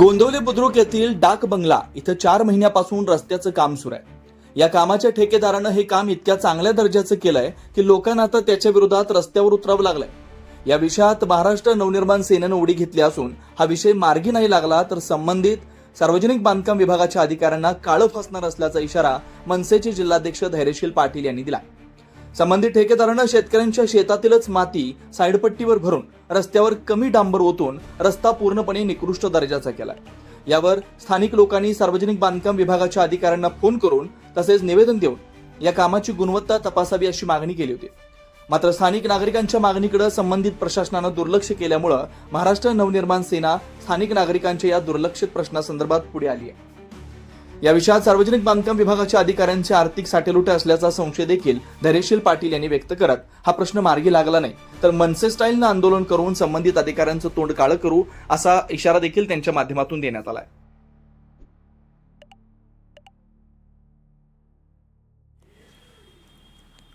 गोंदवले बुद्रुक येथील डाक बंगला इथं चार महिन्यापासून रस्त्याचं काम सुरू आहे. या कामाच्या ठेकेदारानं हे काम इतक्या चांगल्या दर्जाचं केलंय की लोकांना आता त्याच्या विरोधात रस्त्यावर उतरावं लागलंय. या विषयात महाराष्ट्र नवनिर्माण सेनेनं उडी घेतली असून हा विषय मार्गी नाही लागला तर संबंधित सार्वजनिक बांधकाम विभागाच्या अधिकाऱ्यांना काळं फसणार असल्याचा इशारा मनसेचे जिल्हाध्यक्ष धैर्यशील पाटील यांनी दिला संबंधित ठेकेदारानं शेतकऱ्यांच्या शेतातीलच माती साईडपट्टीवर भरून रस्त्यावर कमी डांबर ओतून रस्ता पूर्णपणे निकृष्ट दर्जाचा केलाय. यावर स्थानिक लोकांनी सार्वजनिक बांधकाम विभागाच्या अधिकाऱ्यांना फोन करून तसेच निवेदन देऊन या कामाची गुणवत्ता तपासावी अशी मागणी केली होती. मात्र स्थानिक नागरिकांच्या मागणीकडे संबंधित प्रशासनानं दुर्लक्ष केल्यामुळं महाराष्ट्र नवनिर्माण सेना स्थानिक नागरिकांच्या या दुर्लक्षित प्रश्नासंदर्भात पुढे आली आहे. या विषयात सार्वजनिक बांधकाम विभागाच्या अधिकाऱ्यांचे आर्थिक साठेलुटे असल्याचा संशय देखील धैर्यशील पाटील यांनी व्यक्त करत हा प्रश्न मार्गी लागला नाही. तर मनसे स्टाईलनं आंदोलन करून संबंधित अधिकाऱ्यांचं तोंड काळं करू असा इशारा देखील त्यांच्या माध्यमातून देण्यात आलाय.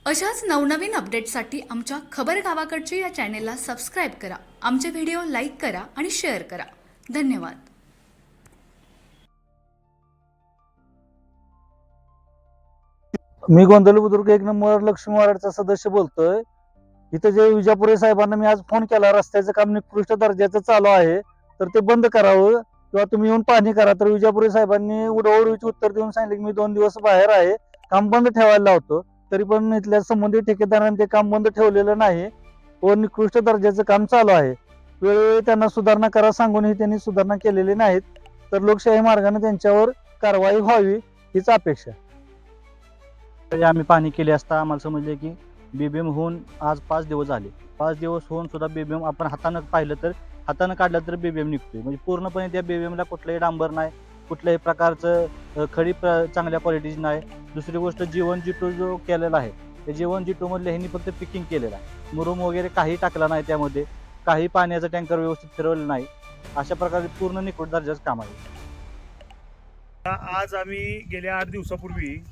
अशाच नवनवीन अपडेट्ससाठी आमच्या खबर गावाकडचे या चॅनेलला सबस्क्राईब करा. आमचे व्हिडिओ लाईक करा आणि शेअर करा. धन्यवाद. मी गोंधळ बुद्रुक एक नंबर लक्ष्मी वार्डचा सदस्य बोलतोय. इथं जे विजापुरे साहेबांना मी आज फोन केला रस्त्याचं काम निकृष्ट दर्जाचं चालू आहे तर ते बंद करावं किंवा तुम्ही येऊन पाहणी करा. तर विजापुरे साहेबांनी उडवडीची उत्तर देऊन सांगितले की मी दोन दिवस बाहेर आहे काम बंद ठेवायला लावतो. तरी पण इथल्या संबंधित ठेकेदारांनी ते काम बंद ठेवलेलं नाही व निकृष्ट दर्जाचं काम चालू आहे. वेळोवेळी त्यांना सुधारणा करा सांगूनही त्यांनी सुधारणा केलेली नाहीत. तर लोकशाही मार्गाने त्यांच्यावर कारवाई व्हावी हीच अपेक्षा तरी आम्ही पाहणी केली असता आम्हाला समजले की बीबीएम होऊन आज पाच दिवस झाले. पाच दिवस होऊन सुद्धा बीबीएम आपण हातानं पाहिलं तर हातानं काढलं तर बीबीएम निघतोय. म्हणजे पूर्णपणे त्या बीबीएमला कुठलंही डांबर नाही कुठल्याही प्रकारचं खडी प्र- चांगल्या क्वालिटीची नाही. दुसरी गोष्ट जीवन जी टू जो केलेला आहे त्या जीवन जी टू मधल्या ह्यांनी फक्त पिकिंग केलेलं आहे. मुरुम वगैरे काही टाकला नाही त्यामध्ये काही पाण्याचा टँकर व्यवस्थित फिरवलं नाही. अशा प्रकारे पूर्ण निकोट दर्जाचं काम आहे. आज आम्ही गेल्या आठ दिवसापूर्वी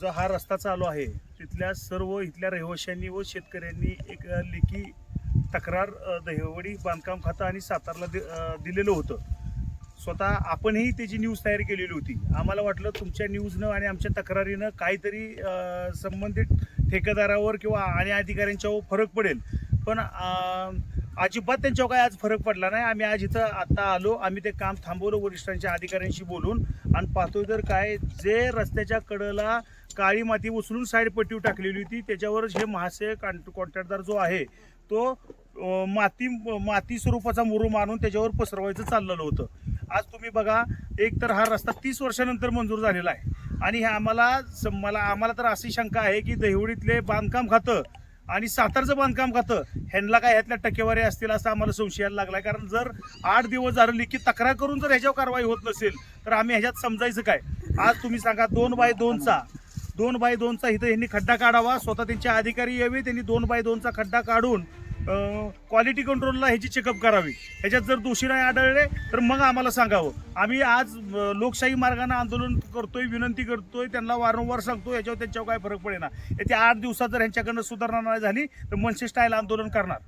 जो हा रस्ता चालू आहे तिथल्या सर्व इथल्या रहिवाशांनी व शेतकऱ्यांनी एक लेखी तक्रार दहिवडी बांधकाम खातं आणि सातारला दि- दिलेलं होतं. स्वतः आपणही त्याची न्यूज तयार केलेली होती. आम्हाला वाटलं तुमच्या न्यूजनं आणि आमच्या तक्रारीनं काहीतरी संबंधित ठेकेदारावर किंवा आणि अधिकाऱ्यांच्यावर फरक पडेल. पण अजिबात त्यांच्यावर काय आज फरक पडला नाही. आम्ही आज इथं आत्ता आलो. आम्ही ते काम थांबवलं वरिष्ठांच्या अधिकाऱ्यांशी बोलून. आणि पाहतोय तर काय जे रस्त्याच्या कडेला काळी माती उचलून साईड पट्टी टाकलेली होती. त्याच्यावर हे महाशय कॉन्ट्रॅक्टदार जो आहे तो माती माती स्वरूपाचा मुरू मारून त्याच्यावर पसरवायचं चाललेलं होतं. आज तुम्ही बघा एक तर हा रस्ता तीस वर्षानंतर मंजूर झालेला आहे. आणि हे आम्हाला मला आम्हाला तर अशी शंका आहे की दहिवडीतले बांधकाम खातं आणि सातारचं बांधकाम खातं ह्यांना काय ह्यातल्या टक्केवारी असतील असं आम्हाला संशयाला लागलाय. कारण जर आठ दिवस झालं लिखित तक्रार करून जर ह्याच्यावर कारवाई होत नसेल तर आम्ही ह्याच्यात समजायचं काय? आज तुम्ही सांगा दोन बाय दोनचा दोन बाय दोनचा इथं यांनी खड्डा काढावा. स्वतः त्यांचे अधिकारी यावे त्यांनी दोन बाय दोनचा खड्डा काढून क्वालिटी कंट्रोलला ह्याची चेकअप करावी. ह्याच्यात जर दोषी नाही आढळले तर मग आम्हाला सांगावं. आम्ही आज लोकशाही मार्गाने आंदोलन करतोय विनंती करतोय त्यांना वारंवार सांगतो याच्यावर त्यांच्यावर काय फरक पडेना. येत्या आठ दिवसात जर ह्यांच्याकडनं सुधारणा नाही झाली तर मनसे स्टाईल आंदोलन करणार.